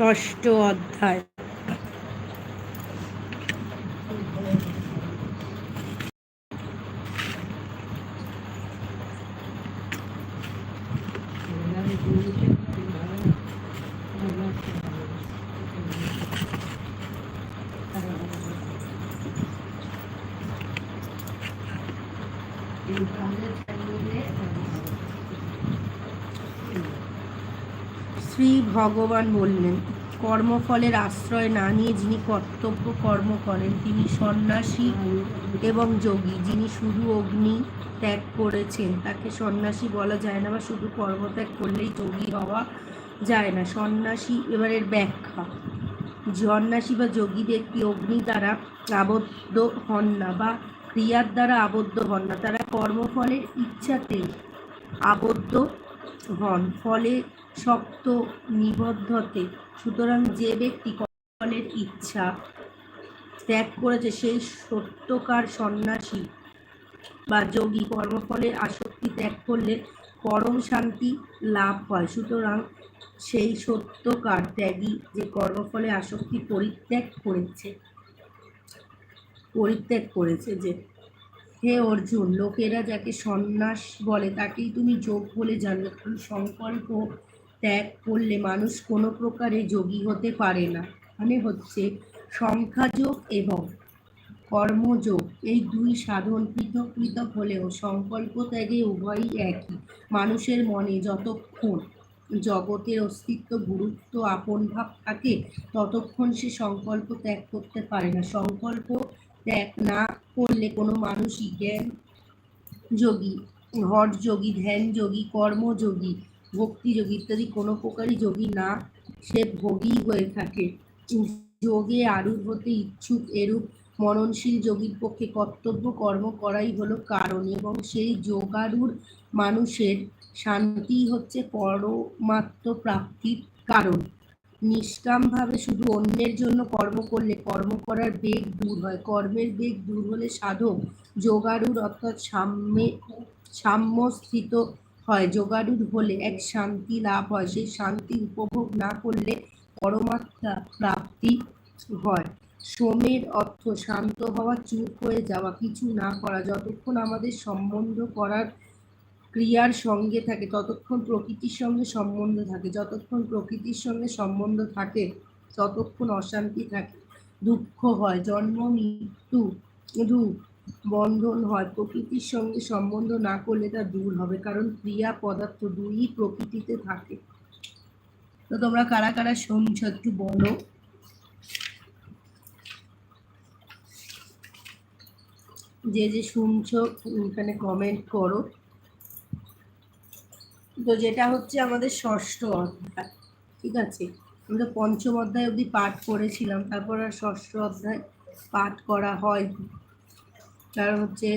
ষষ্ঠ অধ্যায়। ভগবান বললেন, কর্মফলের আশ্রয় না নিয়ে যিনি কর্তব্য কর্ম করেন, তিনি সন্ন্যাসী এবং যোগী। যিনি শুধু অগ্নি ত্যাগ করেছেন, তাকে সন্ন্যাসী বলা যায় না বা শুধু কর্মত্যাগ করলেই যোগী হওয়া যায় না। সন্ন্যাসী এবারের ব্যাখ্যা, সন্ন্যাসী বা যোগী ব্যক্তি অগ্নি দ্বারা আবদ্ধ হন না বা ক্রিয়ার দ্বারা আবদ্ধ হন না। তারা কর্মফলের ইচ্ছাতে আবদ্ধ হন, ফলে শক্ত নিবদ্ধতে। সুতরাং যে ব্যক্তি কর্মফলের ইচ্ছা ত্যাগ করেছে, সেই সত্যকার সন্ন্যাসী বা যোগী কর্মফলের আসক্তি ত্যাগ করলে পরম শান্তি লাভ হয়। সুতরাং সেই সত্যকার ত্যাগী যে কর্মফলে আসক্তি পরিত্যাগ করেছে পরিত্যাগ করেছে যে হে অর্জুন, লোকেরা যাকে সন্ন্যাস বলে তাকেই তুমি যোগ বলে জানো। কারণ সংকল্প ত্যাগ করলে মানুষ কোনো প্রকারে যোগী হতে পারে না। মানে হচ্ছে সংখ্যাযোগ এবং কর্মযোগ। এই দুই সাধন পৃথক পৃথক হলেও সংকল্প ত্যাগে উভয়ই একই। মানুষের মনে যতক্ষণ জগতের অস্তিত্ব, গুরুত্ব, আপন ভাব থাকে, ততক্ষণ সে সংকল্প ত্যাগ করতে পারে না। সংকল্প ত্যাগ না করলে কোনো মানুষই জ্ঞান যোগী, হট যোগী, ধ্যান যোগী কর্মযোগী ভক্তিযোগী ইত্যাদি কোনো প্রকারই যোগী না। সে ভোগী হয়ে থাকে। যোগে আরূঢ় হতে ইচ্ছুক এরূপ মননশীল যোগীর পক্ষে কর্তব্য কর্ম করাই হলো কারণ এবং সেই যোগারূঢ় মানুষের শান্তি হচ্ছে পরমাত্ম প্রাপ্তির কারণ। নিষ্কামভাবে শুধু অন্যের জন্য কর্ম করলে কর্ম করার বেগ দূর হয়। কর্মের বেগ দূর হলে সাধক যোগারূঢ় অর্থাৎ সাম্যে সাম্য স্থিত হয়। যোগারূঢ় হলে এক শান্তি লাভ হয়। সেই শান্তি উপভোগ না করলে পরমাত্মা প্রাপ্তি হয়। শ্রমের অর্থ শান্ত হওয়া, চুপ হয়ে যাওয়া, কিছু না করা, যতক্ষণ আমাদের সম্বন্ধ করার ক্রিয়ার সঙ্গে থাকে, ততক্ষণ প্রকৃতির সঙ্গে সম্বন্ধ থাকে। যতক্ষণ প্রকৃতির সঙ্গে সম্বন্ধ থাকে, ততক্ষণ অশান্তি থাকে, দুঃখ হয়, জন্ম, মৃত্যু রূপ, বন্ধন হয়। প্রকৃতির সঙ্গে সম্বন্ধ না করলে তা দূর হবে, কারণ ক্রিয়া পদার্থ দুই প্রকৃতিতে থাকে। তো তোমরা কারা কারা শুনছ একটু বলো। যে যে শুনছো এখানে কমেন্ট করো। তো যেটা হচ্ছে আমাদের ষষ্ঠ অধ্যায়, ঠিক আছে? আমরা পঞ্চম অধ্যায় অবধি পাঠ করেছিলাম, তারপর আর ষষ্ঠ অধ্যায় পাঠ করা হয় কারণ হচ্ছে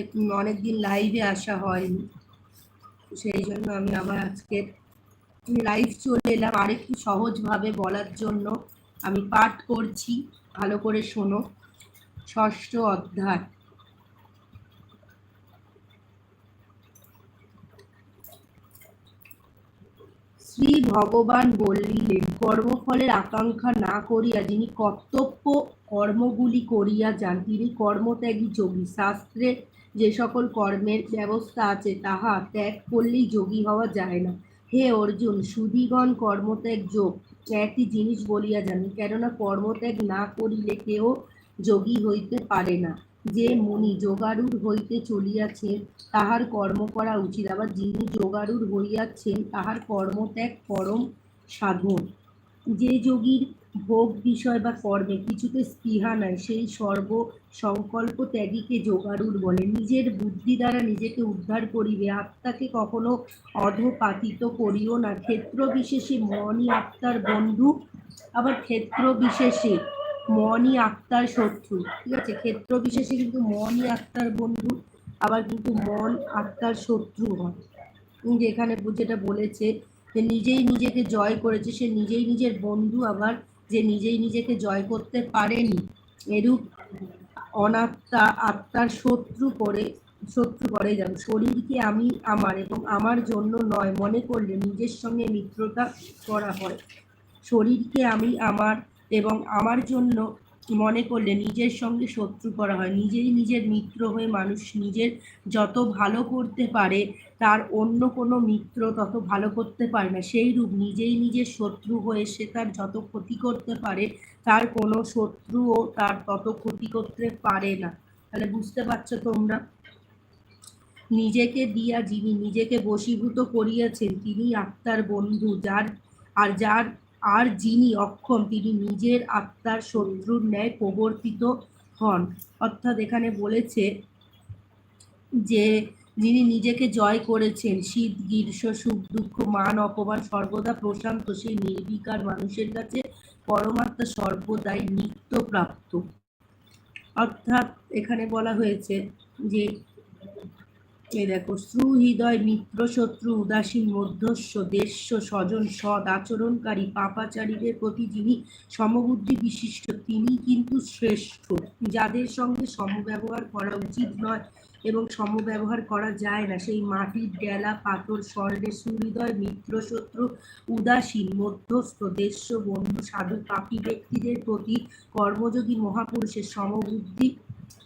অনেক দিন লাইভে আসা হয়নি। সেই জন্য আমি আবার আজকে লাইভ চলে এলাম আরেকটু সহজভাবে বলার জন্য। আমি পাঠ করছি, ভালো করে শোনো। ষষ্ঠ অধ্যায় শ্রী ভগবান বলিলেন কর্মফলের আকাঙ্ক্ষা না করিয়া যিনি কর্তব্য কর্মগুলি করিয়া যান, তিনি কর্মত্যাগী যোগী। শাস্ত্রে যে সকল কর্মের ব্যবস্থা আছে, তাহা ত্যাগ করলেই যোগী হওয়া যায় না। হে অর্জুন, সুধীগণ কর্মত্যাগ যোগ, একই জিনিস বলিয়া জানি কেননা কর্মত্যাগ না করিলে কেউ যোগী হইতে পারে না। যে মুনি যোগারূঢ় হইতে চলিয়াছে, তাহার কর্ম করা উচিত। আবার যিনি যোগারূঢ় হইয়াছেন, তাহার কর্মত্যাগ পরম সাধন। যে যোগীর ভোগ বিষয় বা কর্মে কিছুতে স্পৃহা নাই, সেই সর্ব সংকল্প ত্যাগীকে যোগারূঢ় বলে। নিজের বুদ্ধি দ্বারা নিজেকে উদ্ধার করিবে, আত্মাকে কখনো অধপাতিত করিও না। ক্ষেত্র বিশেষে মনই আত্মার বন্ধু, আবার ক্ষেত্র বিশেষে মনই আত্মার শত্রু, ঠিক আছে? ক্ষেত্র বিশেষে কিন্তু মনই আত্মার বন্ধু, আবার কিন্তু মন আত্মার শত্রু হয়। যেখানে যেটা বলেছে যে নিজেই নিজেকে জয় করেছে, সে নিজেই নিজের বন্ধু আবার যে নিজেই নিজেকে জয় করতে পারেনি, এরূপ অনাত্মা আত্মার শত্রু করে শত্রু করে যাবে শরীরকে আমি আমার এবং আমার জন্য নয়? মনে করলে নিজের সঙ্গে মিত্রতা করা হয়। শরীরকে আমি আমার এবং আমার জন্য মনে করলে নিজের সঙ্গে শত্রু করা হয়। নিজেই নিজের মিত্র হয়ে মানুষ নিজের যত ভালো করতে পারে, তার অন্য কোনো মিত্র তত ভালো করতে পারে না। সেই রূপ নিজেই নিজের শত্রু হয়ে সে তার যত ক্ষতি করতে পারে, তার কোনো শত্রুও তার তত ক্ষতি করতে পারে না। তাহলে বুঝতে পারছ তোমরা? নিজেকে দিয়া যিনি নিজেকে বশীভূত করিয়াছেন তিনি আত্মার বন্ধু। যার আর যার আর যিনি অক্ষম, তিনি নিজের আত্মার শত্রুর ন্যায় প্রবর্তিত হন। অর্থাৎ এখানে বলেছে যে, যিনি নিজেকে জয় করেছেন, শীত, গ্রীষ্ম, সুখ, দুঃখ, মান, অপমান, সর্বদা প্রশান্ত, সেই নির্বিকার মানুষের কাছে পরমাত্মা সর্বদাই নিত্য প্রাপ্ত অর্থাৎ এখানে বলা হয়েছে যে এই দেখো সুহৃদয় মিত্র শত্রু উদাসীন মধ্যস্ব দেশ্য স্বজন সৎ আচরণকারী পাপাচারীদের প্রতি যিনি সমবুদ্ধি বিশিষ্ট, তিনি কিন্তু শ্রেষ্ঠ। যাদের সঙ্গে সমব্যবহার করা উচিত নয় এবং সমব্যবহার করা যায় না, সেই মাটির ডেলা, পাথর স্বর্ণের সুহৃদয় মিত্র শত্রু উদাসীন মধ্যস্থ দেশ্য বন্ধু, সাধু, পাপী ব্যক্তিদের প্রতি কর্মযোগী মহাপুরুষের সমবুদ্ধি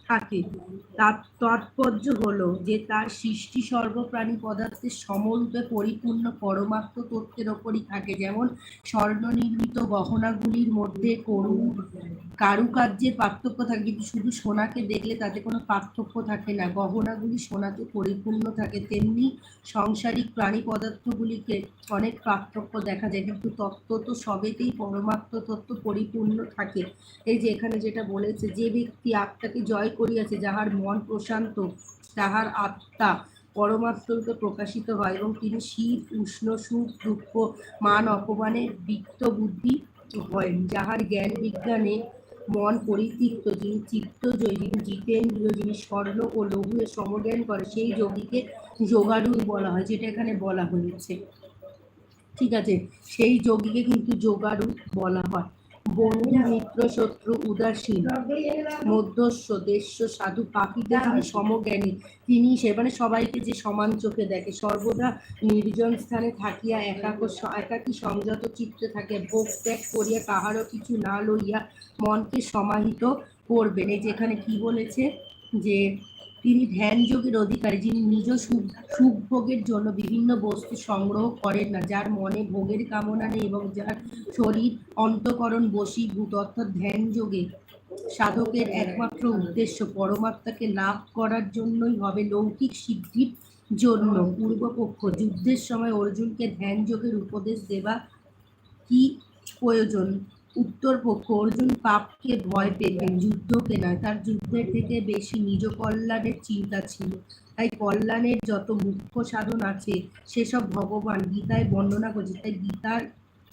থাকে। তার তাৎপর্য হলো যে, তার সৃষ্টি সর্বপ্রাণী পদার্থের সমরূপে পরিপূর্ণ পরমাত্ম তত্ত্বের ওপরই থাকে। যেমন স্বর্ণ নির্মিত গহনাগুলির মধ্যে করু কারুকার্যের পার্থক্য থাকে, কিন্তু শুধু সোনাকে দেখলে তাতে কোনো পার্থক্য থাকে না। গহনাগুলি সোনাতে পরিপূর্ণ থাকে। তেমনি সংসারিক প্রাণী পদার্থগুলিকে অনেক পার্থক্য দেখা যায়, কিন্তু তত্ত্ব তো সবেতেই পরমাত্ম তত্ত্ব পরিপূর্ণ থাকে। এই যে, এখানে যেটা বলেছে, যে ব্যক্তি আত্মাকে জয় করিয়াছে, যাহার মন প্রশান্ত, তাহার আত্মা পরমাত্মরূপে প্রকাশিত হয় এবং তিনি শীত উষ্ণ, সুখ, দুঃখ, মান অপমানে বিত্ত বুদ্ধি হয় যাহার জ্ঞান বিজ্ঞানে মন পরিতৃপ্ত। যিনি চিত্তজয়ী যিনি জিতেন্দ্রীয়, যিনি স্বর্ণ ও লঘুয়ের সমজ্ঞান করে, সেই যোগীকে যোগারূঢ় বলা হয়, যেটা এখানে বলা হয়েছে। ঠিক আছে? সেই যোগীকে কিন্তু যোগারূঢ় বলা হয়। বন্ধু মিত্র, শত্রু, উদাসীন মধ্যস্ব দেশ্য, সাধু পাখিদের যিনি সমজ্ঞানী। তিনি সে মানে সবাইকে যে সমান চোখে দেখে, সর্বদা নির্জন স্থানে থাকিয়া একাক একাকী সংযত চিত্তে থাকে ভোগ ত্যাগ করিয়া কাহারও কিছু না লইয়া মনকে সমাহিত করবেন। এই যেখানে কি বলেছে যে তিনি ধ্যান যোগের অধিকারী, যিনি নিজ সুখ ভোগের জন্য বিভিন্ন বস্তু সংগ্রহ করেন না, যার মনে ভোগের কামনা নেই এবং যার শরীর অন্তকরণ বশীভূত, অর্থাৎ ধ্যান যোগে সাধকের একমাত্র উদ্দেশ্য পরমাত্মাকে লাভ করার জন্যই হবে লৌকিক সিদ্ধির জন্য। পূর্বপক্ষ, যুদ্ধের সময় অর্জুনকে ধ্যান যোগের উপদেশ দেওয়া কি প্রয়োজন? উত্তর পক্ষ অর্জুন পাপকে ভয় পেতেন যুদ্ধকে নয় তার যুদ্ধের থেকে বেশি নিজ কল্যাণের চিন্তা ছিল। তাই কল্যাণের যত মুখ্য সাধন আছে, সেসব ভগবান গীতায় বর্ণনা করছে তাই গীতার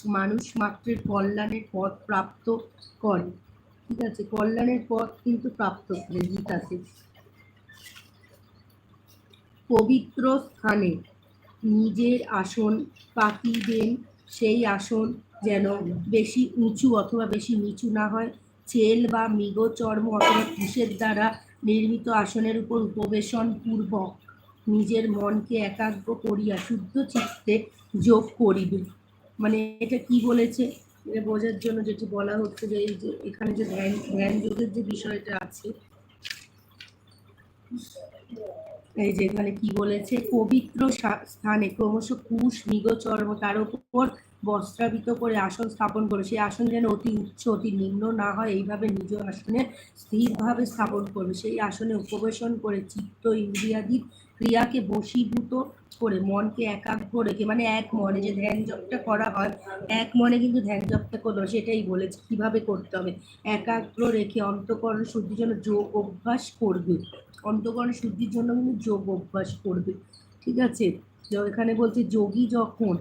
মানুষ মাত্রের কল্যাণের পথ প্রাপ্ত করে। ঠিক আছে, কল্যাণের পথ কিন্তু প্রাপ্ত করে গীতাতে। পবিত্র স্থানে নিজের আসন পাতি দেন, সেই আসন যেন বেশি উঁচু অথবা বেশি নিচু না হয়। চেল বা মৃগ, চর্ম অথবা কুশের দ্বারা নির্মিত আসনের উপর উপবেশন পূর্বক নিজের মনকে একাগ্র করিয়া শুদ্ধ চিত্তে যোগ করিবে। মানে এটা কি বলেছে? এটা বোঝার জন্য যেটি বলা হচ্ছে যে এই যে এখানে যে ধ্যান ধ্যান যোগের যে বিষয়টা আছে, এই যে এখানে কি বলেছে? পবিত্র স্থানে ক্রমশ কুশ মৃগচর্ম তার উপর বস্ত্রাবৃত করে আসন স্থাপন করে, সেই আসন যেন অতি উচ্চ, অতি নিম্ন না হয়, এইভাবে নিজ আসনে স্থিরভাবে স্থাপন করবে। সেই আসনে উপবেশন করে চিত্ত ইন্দ্রিয়াদি ক্রিয়াকে বশীভূত করে মনকে একাগ্র রেখে মানে এক মনে যে ধ্যান জপটা করা হয়, এক মনে কিন্তু ধ্যান জপটা করল সেটাই বলেছে, কীভাবে করতে হবে? একাগ্র রেখে অন্তকরণ শুদ্ধির জন্য যোগ অভ্যাস করবে। অন্তকরণ শুদ্ধির জন্য কিন্তু যোগ অভ্যাস করবে। ঠিক আছে? এখানে বলছে যোগী যখন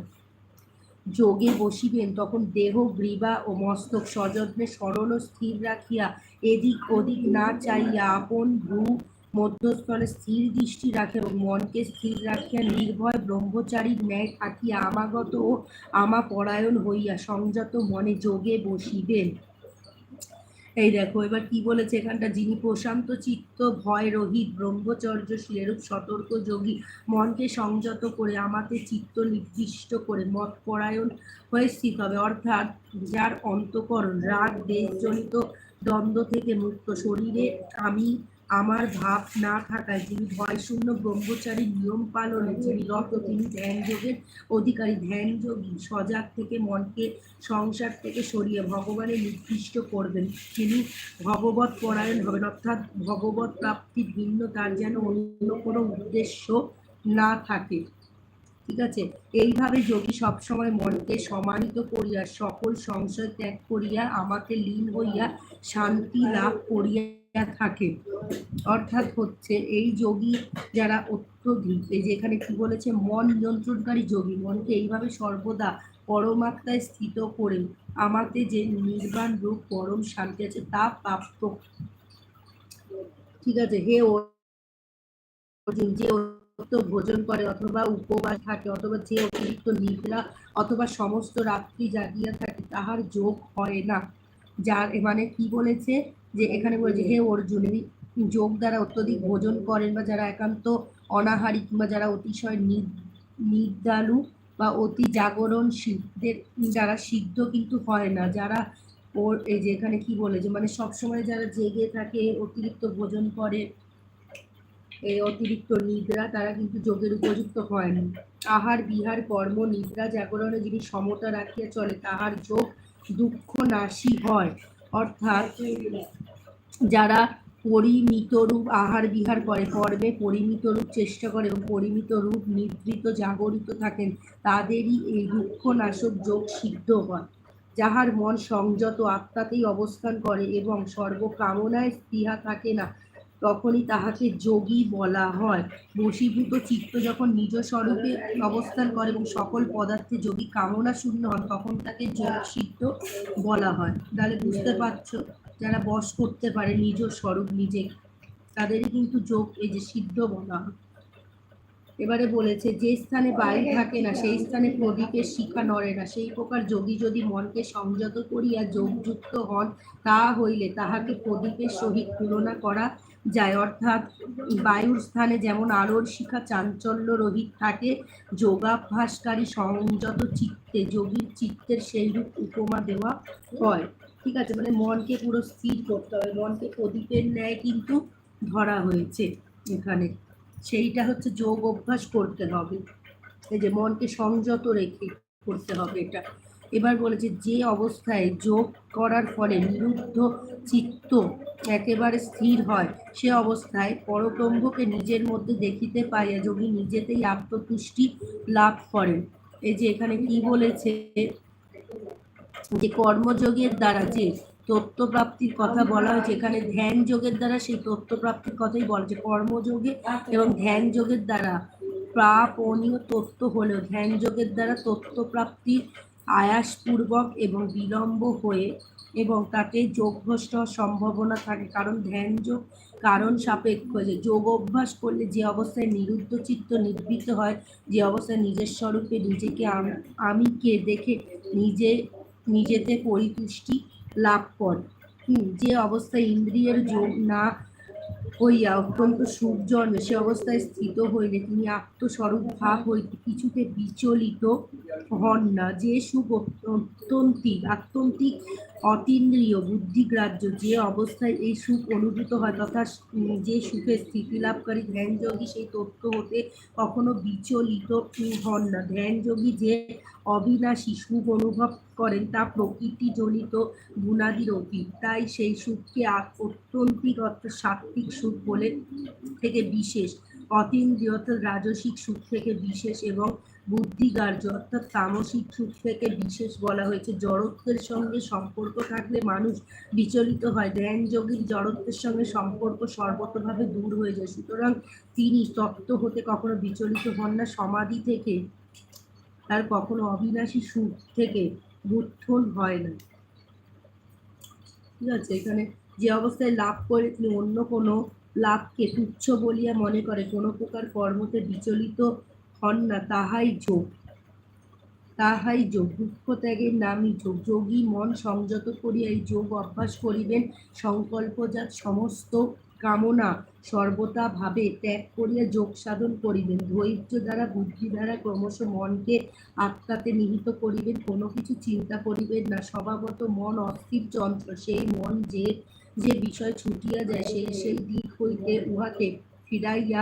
যোগে বসিবেন, তখন দেহ গ্রীবা ও মস্তক সযত্নে সরল ও স্থির রাখিয়া এদিক ওদিক না চাইয়া আপন ভ্রু মধ্যস্থলে স্থির দৃষ্টি রাখে এবং মনকে স্থির রাখিয়া নির্ভয় ব্রহ্মচারীর ন্যায় থাকিয়া আমাগত ও আমা পরায়ণ হইয়া সংযত মনে যোগে বসিবেন। এই দেখো, এবার কি বলেছে এখানটা? যিনি প্রশান্ত চিত্ত, ভয় রহিত, ব্রহ্মচর্য, শিলেরূপ, সতর্ক যোগী, মনকে সংযত করে আমাতে চিত্ত নির্দিষ্ট করে, মত পরায়ণ হয়ে স্থিত হবে। অর্থাৎ যার অন্তকরণ, রাগ, দেশজনিত দ্বন্দ্ব থেকে মুক্ত, শরীরে আমি আমার ভাব না থাকায় যিনি ভয় শূন্য ব্রহ্মচারী নিয়ম পালনে, যিনি রত, তিনি ধ্যান যোগের অধিকারী। ধ্যান যোগী সজাগ থেকে মনকে সংসার থেকে সরিয়ে ভগবানের নির্দিষ্ট করবেন। তিনি ভগবত পরায়ণ হবেন, অর্থাৎ ভগবত প্রাপ্তি ভিন্ন তার যেন অন্য কোনো উদ্দেশ্য না থাকে। ঠিক আছে? এইভাবে যোগী সবসময় মনকে সমানিত করিয়া, সকল সংশয় ত্যাগ করিয়া, আমাকে লীন হইয়া শান্তি লাভ করিয়া থাকে। অর্থাৎ হচ্ছে এই যোগী যারা অত্যধিক, এই যে এখানে কি বলেছে, মন নিয়ন্ত্রণকারী যোগী, মনকে এইভাবে সর্বদা পরমাত্মায় স্থিত করে আমাতে যে নির্বাণ রূপ পরম শান্তি আছে, তা প্রাপ্ত। ঠিক আছে, হে অর্জুন যে ভোজন করে অথবা উপবাস থাকে, অথবা যে অতিরিক্ত নিদ্রা অথবা সমস্ত রাত্রি জাগিয়া থাকে, তাহার যোগ হয় না। যার মানে কি বলেছে? যে এখানে বলেছে হে অর্জুন যোগ দ্বারা অত্যধিক ভোজন করেন বা যারা একান্ত অনাহারী কিংবা যারা অতিশয় নির্দালু বা অতি জাগরণশীলদের যারা সিদ্ধ কিন্তু হয় না। যারা ওর, এই যে এখানে কি বলে যে মানে সবসময় যারা জেগে থাকে, অতিরিক্ত ভোজন করে এই অতিরিক্ত নিদ্রা, তারা কিন্তু যোগের উপযুক্ত হয় না। আহার, বিহার, কর্ম, নিদ্রা, জাগরণে যিনি সমতা রাখিয়া চলে, তাহার যোগ দুঃখ নাশী হয়। অর্থাৎ যারা পরিমিত রূপ আহার বিহার করে কর্মে পরিমিত রূপ চেষ্টা করে এবং পরিমিত রূপ নিদ্রিত জাগরিত থাকেন, তাদেরই এই দুঃখ নাশক যোগ সিদ্ধ হয়। যাহার মন সংযত আত্মাতেই অবস্থান করে এবং সর্বকামনায় স্পৃহা থাকে না, তখনই তাহাকে যোগী বলা হয়। বশীভূত চিত্ত যখন নিজ স্বরূপে অবস্থান করে এবং সকল পদার্থে যোগী কামনা শূন্য হন, তখন তাকে যোগ সিদ্ধ বলা হয়। তাহলে বুঝতে পারছ? যারা বশ করতে পারে নিজ স্বরূপ নিজে, তাদেরই কিন্তু যোগ এই যে সিদ্ধ বলা হয় এবারে বলেছে, যে স্থানে বায়ু থাকে না, সেই স্থানে প্রদীপের শিখা নড়ে না। সেই প্রকার যোগী যদি মনকে সংযত করিয়া যোগযুক্ত হন, তা হইলে তাহাকে প্রদীপের সহিত তুলনা করা যায়। অর্থাৎ বায়ুর স্থানে যেমন আলোর শিখা চাঞ্চল্য রহিত থাকে, যোগাভ্যাসকারী সংযত চিত্তে, যোগীর চিত্তের সেই রূপ উপমা দেওয়া হয়। ঠিক আছে মানে মনকে পুরো স্থির করতে হবে, মনকে প্রদীপের ন্যায় কিন্তু ধরা হয়েছে এখানে। সেইটা হচ্ছে যোগ অভ্যাস করতে হবে, এই যে মনকে সংযত রেখে করতে হবে এটা। এবার বলেছে যে অবস্থায় যোগ করার ফলে নিরুদ্ধ চিত্ত একেবারে স্থির হয়, সে অবস্থায় পরব্রহ্মকে নিজের মধ্যে দেখিতে পাইয়া যোগী নিজেতেই আত্মতুষ্টি লাভ করেন। এই যে এখানে কি বলেছে যে কর্মযোগের দ্বারা যে তত্ত্বপ্রাপ্তির কথা বলা হয়েছে, এখানে ধ্যান যোগের দ্বারা সেই তত্ত্বপ্রাপ্তির কথাই বলা হয়েছে। কর্মযোগে এবং ধ্যান যোগের দ্বারা প্রাপনীয় তত্ত্ব হলেও ধ্যান যোগের দ্বারা তত্ত্বপ্রাপ্তির আয়াসপূর্বক এবং বিলম্ব হয়ে এবং তাতে যোগভ্রষ্ট হওয়ার সম্ভাবনা থাকে। কারণ ধ্যান যোগ কারণ সাপেক্ষ। যে যোগ অভ্যাস করলে যে অবস্থায় নিরুদ্ধ চিত্ত নির্বৃত হয়, যে অবস্থায় নিজের স্বরূপে নিজেকে আমি কে দেখে নিজে নিজেতে পরিতুষ্টি লাভ কর। যে অবস্থায় ইন্দ্রিয়ের যোগ না হইয়া অত্যন্ত সুখ জন্মে, সে অবস্থায় স্থিত হইলে তিনি আত্মস্বরূপ ভাব হইতে কিছুতে বিচলিত হন না। যে সুখ অত্যন্তিক আত্যন্তিক অতীন্দ্রিয় বুদ্ধিগ্রাহ্য যে অবস্থায় এই সুখ অনুভূত হয় তথা যে সুখের স্থিতি লাভকারী, ধ্যানযোগী সেই তথ্য হতে কখনো বিচলিত হন না। ধ্যানযোগী যে অবিনাশী সুখ অনুভব করেন তা প্রকৃতিজনিত গুণাদির অতীত। তাই সেই সুখকে অত্যন্তিক অর্থাৎ সাত্বিক সুখ বলে থেকে বিশেষ। অতীন্দ্রিয় অর্থাৎ রাজসিক সুখ থেকে বিশেষ এবং বুদ্ধিগার্য অর্থাৎ তামসিক সুখ থেকে বিশেষ বলা হয়েছে। জড়ত্বের সঙ্গে সম্পর্ক থাকলে মানুষ বিচলিত হয়। ধ্যান যোগীর জড়ত্বের সঙ্গে সম্পর্ক সর্বতভাবে দূর হয়ে যায়। সুতরাং তিনি তত্ত্ব হতে কখনো বিচলিত হন না। সমাধি থেকে তার কখনো অবিনাশী সুখ থেকে বুদ্ধন হয় না। ঠিক আছে? এখানে যে অবস্থায় লাভ করে তিনি অন্য কোনো লাভকে তুচ্ছ বলিয়া মনে করে, কোনো প্রকার কর্মতে বিচলিত হন না তাহাই যোগ। তাহাই যোগ। দুঃখ ত্যাগের নামই যোগ। যোগী মন সংযত করিয়া এই যোগ অভ্যাস করিবেন। সংকল্পজাত সমস্ত কামনা সর্বদা ভাবে ত্যাগ করিয়া যোগ সাধন করিবেন। ধৈর্য দ্বারা, বুদ্ধি দ্বারা ক্রমশ মনকে আত্মাতে নিহিত করিবেন। কোনো কিছু চিন্তা করিবেন না। স্বভাবত মন অস্থির যন্ত্র। সেই মন যে যে বিষয় ছুটিয়া যায়, সেই সেই দিক হইতে উহাকে ফিরাইয়া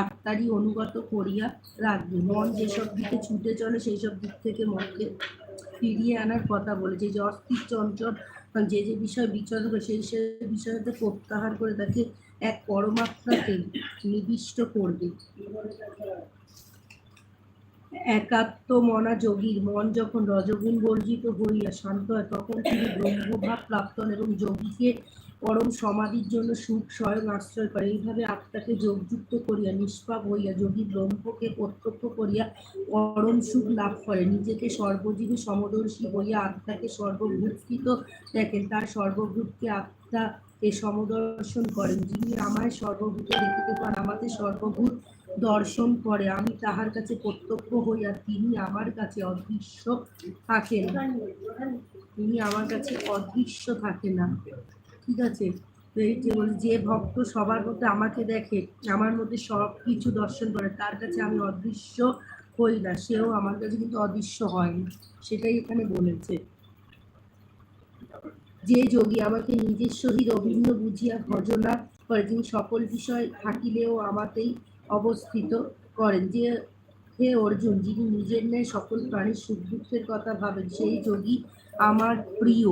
আত্মারই অনুগত করিয়া রাখবে। মন যেসব দিকে ছুটে চলে সেই সব দিক থেকে মনকে ফিরিয়ে আনার কথা বলেছে যে অস্থির চঞ্চল, যে যে বিষয় বিচরণ করে, সেই সেই বিষয়তে প্রত্যাহার করে তাকে এক পরমাত্মাকে নিবিষ্ট করবে। একাত্ম মনা যোগীর মন যখন রজগুণ বর্জিত হইয়া শান্ত হয়, তখন তিনি ব্রহ্মভাব প্রাপ্ত এবং যোগীকে পরম সমাধির জন্য সুখ, স্বয়ং আশ্রয় করে। এইভাবে আত্মাকে যোগযুক্ত করিয়া, নিষ্পাপ হইয়া, যোগী ব্রহ্মকে প্রত্যক্ষ করিয়া পরম সুখ লাভ করে। নিজেকে সর্বজীবী সমদর্শী হইয়া আত্মাকে সর্বভূতকৃত দেখেন। তার সর্বভূতকে আত্মা এ সমদর্শন করেন। যিনি আমায় সর্বভূতে দেখিতে পান আমাদের সর্বভূত দর্শন করে। আমি তাহার কাছে প্রত্যক্ষ হইয়া তিনি আমার কাছে অদৃশ্য থাকেন। তিনি আমার কাছে অদৃশ্য থাকে না। ঠিক আছে? যে ভক্ত সবার মধ্যে আমাকে দেখে, আমার মধ্যে সব কিছু দর্শন করে, তার কাছে আমি অদৃশ্য হই না, সেও আমার কাছে কিন্তু অদৃশ্য হয় সেটাই এখানে বলেছে। যে যোগী আমাকে নিজের সহিত অভিন্ন বুঝিয়া ভজনা করে, তিনি সকল বিষয় থাকিলেও আমাতেই অবস্থিত করেন। যে হে অর্জুন, যিনি নিজের ন্যায় সকল প্রাণীর সুখ দুঃখের কথা ভাবেন, সেই যোগী আমার প্রিয়।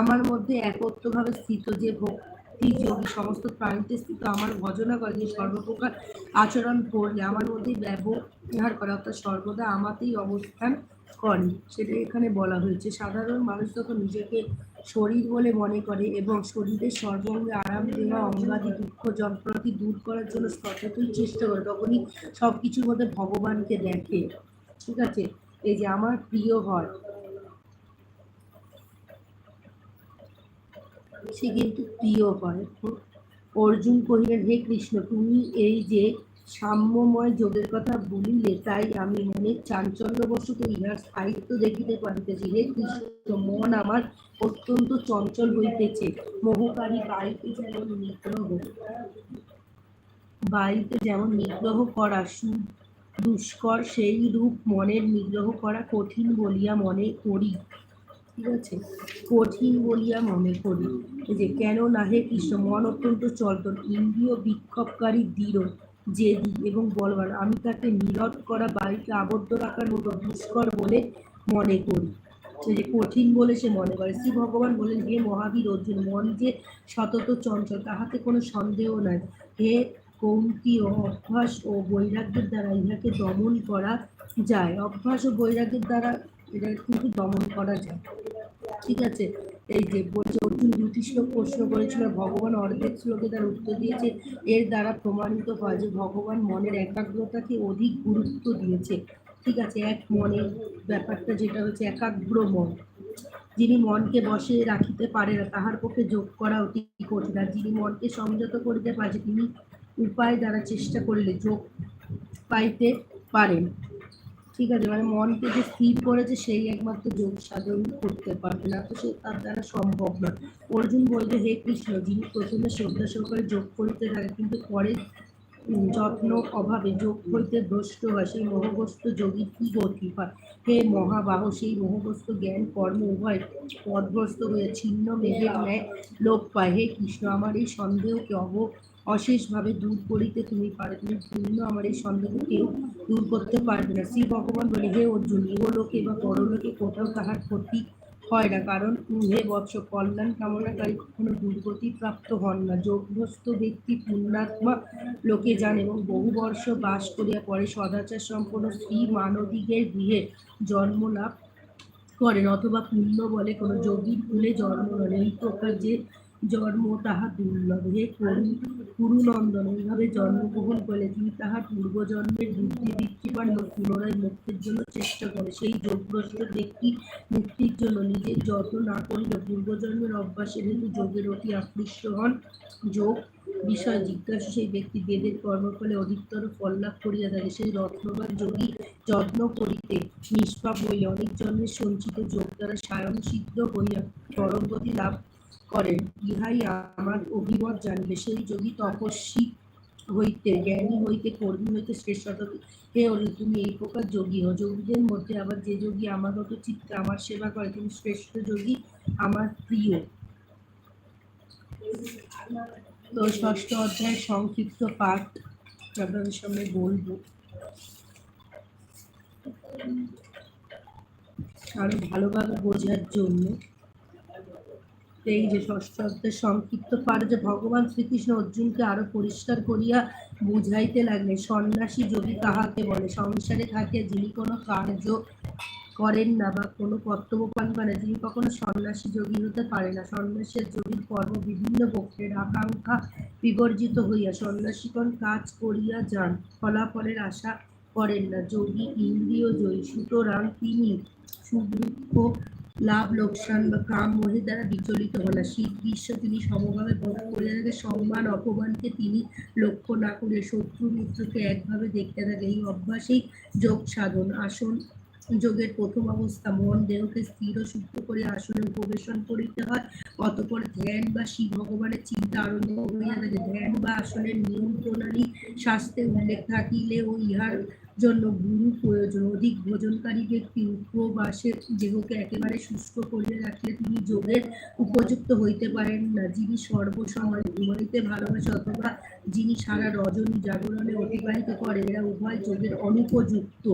আমার মধ্যে একত্রভাবে স্থিত যে ভক্তি যোগী, সমস্ত প্রাণীতে স্থিত আমার ভজনা করে যে সর্বপ্রকার আচরণ করলে আমার মধ্যে ব্যবহার করে, অর্থাৎ সর্বদা আমাতেই অবস্থান করে। সেটা এখানে বলা হয়েছে। সাধারণ মানুষ যখন নিজেকে শরীর বলে মনে করে এবং শরীরের সর্বঙ্গে আরাম দেওয়া, অঙ্গাদি দুঃখ যন্ত্রণাটি দূর করার জন্য সততই চেষ্টা করে, তখনই সব কিছুর মধ্যে ভগবানকে দেখে। ঠিক আছে? এই যে আমার প্রিয় হয় সে কিন্তু প্রিয় হয় অর্জুন কহিলেন, হে কৃষ্ণ, তুমি এই যে সাম্যময় যোগের কথা বলিলে, তাই আমি মনে চাঞ্চল্যবশত ইহার স্থায়িত্ব দেখিতে পারিতেছি। হে কৃষ্ণ, মন আমার অত্যন্ত চঞ্চল হইতেছে। মোহকারী বায়ুতে যেমন নিগ্রহ, বায়ুতে যেমন নিগ্রহ করা সু দুষ্কর সেই রূপ মনের নিগ্রহ করা কঠিন বলিয়া মনে করি। ঠিক আছে? কঠিন বলিয়া মনে করি। যে, কেন না হে কৃষ্ণ মন অত্যন্ত চলতন, ইন্দ্রিয় বিক্ষোভকারী দৃঢ়, জেদি এবং বলবান। আমি তাকে নীরব করা বাড়িতে আবদ্ধ রাখার মতো দুষ্কর বলে মনে করি। যে, কঠিন বলে সে মনে করে। শ্রী ভগবান বলেন, হে মহাবীর অর্জুন, মন যে সতত চঞ্চল, তাহাতে কোনো সন্দেহ নাই। হে কৌন্তি ও অভ্যাস ও বৈরাগ্যের দ্বারা ইহাকে দমন করা যায়। অভ্যাস ও বৈরাগ্যের দ্বারা এটা কিন্তু দমন করা যায় ঠিক আছে? এই যে বলছে, অর্জুন দুটি শ্লোক প্রশ্ন করেছিল, ভগবান অর্ধেক শ্লোকে তার উত্তর দিয়েছে। এর দ্বারা প্রমাণিত হয় যে ভগবান মনের একাগ্রতাকে অধিক গুরুত্ব দিয়েছে। ঠিক আছে? এক মনের ব্যাপারটা যেটা হচ্ছে একাগ্র মন। যিনি মনকে বসে রাখিতে পারে না, তাহার পক্ষে যোগ করা অতি কঠিন। আর যিনি মনকে সংযত করিতে পারে, তিনি উপায় দ্বারা চেষ্টা করিলে যোগ পাইতে পারেন। ঠিক আছে মানে মনকে যে স্থির করেছে সেই একমাত্র যোগ সাধন করতে পারবে না, তো সে তার দ্বারা সম্ভব না। অর্জুন বলবে, হে কৃষ্ণ, যিনি প্রথমে শ্রদ্ধা সহকারে যোগ করিতে থাকে কিন্তু পরে যত্ন অভাবে যোগ হইতে ভ্রষ্ট হয়, সেই মোহগ্রস্ত যোগী কি গতি হয় হে মহাবাহ, সেই মোহগ্রস্ত জ্ঞান কর্ম উভয় পদগ্রস্ত হয়ে ছিন্ন মেঘের ন্যায় লোপ পায়। হে কৃষ্ণ, আমার এই সন্দেহকে অব অশেষভাবে দূর করিতে তুমি পারে তুমি ভিন্ন আমার এই সন্দেহ কেউ দূর করতে পারবে না। শ্রী ভগবান বলে, হে অর্জুন, ইহলোকে বা পরলোকে কোথাও তাহার ক্ষতি হয় না। কারণ হে বৎস, কল্যাণ কামনাকারী, কখনো দুর্গতি প্রাপ্ত হন না। যোগগ্রস্ত ব্যক্তি পুণ্যাত্মা লোকে যান এবং বহু বর্ষ বাস করিয়া পরে সদাচার সম্পন্ন শ্রী মানদিগের গৃহে জন্ম লাভ করেন। অথবা পুণ্য বলে কোনো যোগীর কুলে জন্ম নেন। এই প্রকার যে জন্ম তাহা দুর্লভ। হে করু কুরুনন্দন এইভাবে জন্মগ্রহণ করলে তিনি তাহার পূর্বজন্মের বুদ্ধি বৃত্তিবার পুনরায় মুক্তির জন্য চেষ্টা করে। সেই যোগভ্রষ্ট ব্যক্তি মুক্তির জন্য নিজের যত্ন না করিলে পূর্বজন্মের অভ্যাসের হেতু যোগের অতি আকৃষ্ট হন। যোগ বিষয় জিজ্ঞাসা সেই ব্যক্তি বেদের কর্মফলে অধিকতর ফল লাভ করিয়া থাকে। সেই রত্নবান যোগী যত্ন করিতে নিষ্পাপ হইলে অনেক জন্মের সঞ্চিত যোগ দ্বারা সায়ন সিদ্ধ হইয়া পরমগতি লাভ করেন, ইহাই আমার অভিমত জানিবে। সেই যোগী তপস্বী হইতে, জ্ঞানী হইতে, কর্মী হইতে শ্রেষ্ঠ হে অর্জুন তুমি এই প্রকার যোগী হও। যোগীদের মধ্যে আবার যে যোগী আমাগত চিত্তে আমার সেবা করে তিনি শ্রেষ্ঠ যোগী আমার প্রিয়। তো ষষ্ঠ অধ্যায়, সংক্ষিপ্ত পাঠ আপনাদের সামনে বলব। আরও ভালোভাবে বোঝার জন্য এই যে ষষ্ঠ অধ্যায়ের সংক্ষিপ্ত পাঠ যে ভগবান শ্রীকৃষ্ণ অর্জুনকে আরও পরিষ্কার করিয়া বুঝাইতে লাগলেন সন্ন্যাসী যোগী কাহাকে বলে সংসারে থাকিয়া যিনি কোনো কার্য করেন না বা কোনো কর্তব্য পালন করেন না, তিনি কখনো সন্ন্যাসী যোগী হতে পারে না। সন্ন্যাসের যোগীর কর্ম বিভিন্ন পক্ষের আকাঙ্ক্ষা বিবর্জিত হইয়া সন্ন্যাসীগণ কাজ করিয়া যান ফলাফলের আশা করেন না। যোগী ইন্দ্রিয় জয়ী সুতরাং তিনি সুখ দুঃখ লাভ, লোকসান বা কাম মোহের দ্বারা বিচলিত হন না। শীত, গ্রীষ্ম তিনি সমভাবে ভোগ করিয়া থাকে সম্মান, অপমানকে তিনি লক্ষ্য না করে শত্রু মিত্রকে একভাবে দেখতে থাকে এই অভ্যাসেই যোগ সাধন। আসন যোগের প্রথম অবস্থা, মন, দেহকে স্থির ও শুদ্ধ করে আসনে উপবেশন করিতে হয়। অতপর ধ্যান বা শিব ভগবানের চিন্তা আরম্ভ হইয়া থাকে। ধ্যান বা আসনের নিয়ম, প্রণালী, শাস্ত্রে উল্লেখ থাকিলেও ইহার জন্য গুরু প্রয়োজন, অধিক ভোজনকারী ব্যক্তি উপবাসের দেহকে একেবারে শুষ্ক করিয়া রাখলে তিনি যোগের উপযুক্ত হইতে পারেন না। যিনি সর্বসময় ঘুমাইতে ভালোবাসে অথবা যিনি সারা রজনী জাগরণে অতিবাহিত করে এরা উভয় যোগের অনুপযুক্ত।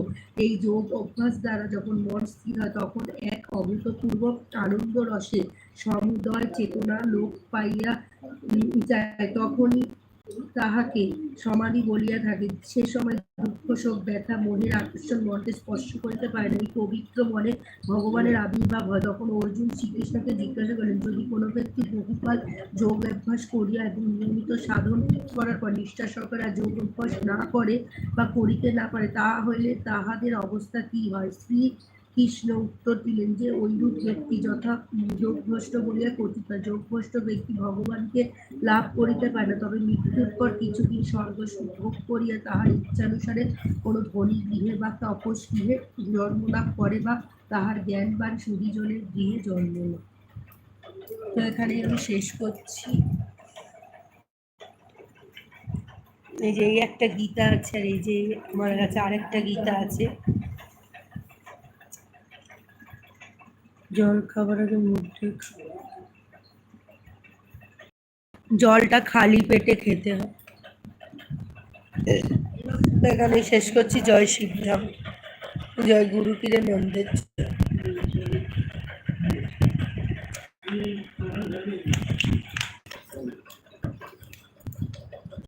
এই যোগ অভ্যাস দ্বারা যখন মন স্থির হয়, তখন এক অভূতপূর্ব আনন্দ রসে সমুদয় চেতনা লোক পাইয়া যায়। তখনই তাহাকে সমাধি বলিয়া থাকে সে সময় দুঃখ, শোক, ব্যথা, মনের আকর্ষণ মনকে স্পর্শ করিতে পারে না এই পবিত্র মনে ভগবানের আবির্ভাব হয়। তখন অর্জুন শ্রীকৃষ্ণকে জিজ্ঞাসা করেন যদি কোনো ব্যক্তি বহুকাল যোগ অভ্যাস করিয়া এবং নিয়মিত সাধন করার পর নিষ্ঠা সহকারে যোগ অভ্যাস না করে বা করিতে না পারে তাহা হইলে তাহাদের অবস্থা কি হয়? শ্রী কৃষ্ণ উত্তর দিলেন যে, ঐরূপ ব্যক্তি যথা যোগভ্রষ্ট বলিয়া কথিত। যোগভ্রষ্ট ব্যক্তি ভগবানকে লাভ করিতে পারে না। তবে মৃত্যুর পর কিছুদিন স্বর্গ ভোগ করিয়া তাহার ইচ্ছানুসারে কোনো ধনী গৃহে বা তপস গৃহে জন্ম লাভ করে বা তাহার জ্ঞান জ্ঞানবান সুদীজনের গৃহে জন্ম তো এখানে আমি শেষ করছি। এই যে এই একটা গীতা আছে আর এই যে আমার কাছে আরেকটা গীতা আছে। জল খাবার আগে মুখে জলটা খালি পেটে খেতে হয় এখানে শেষ করছি। জয় শিবরাম জয় গুরু কিরে নন্দের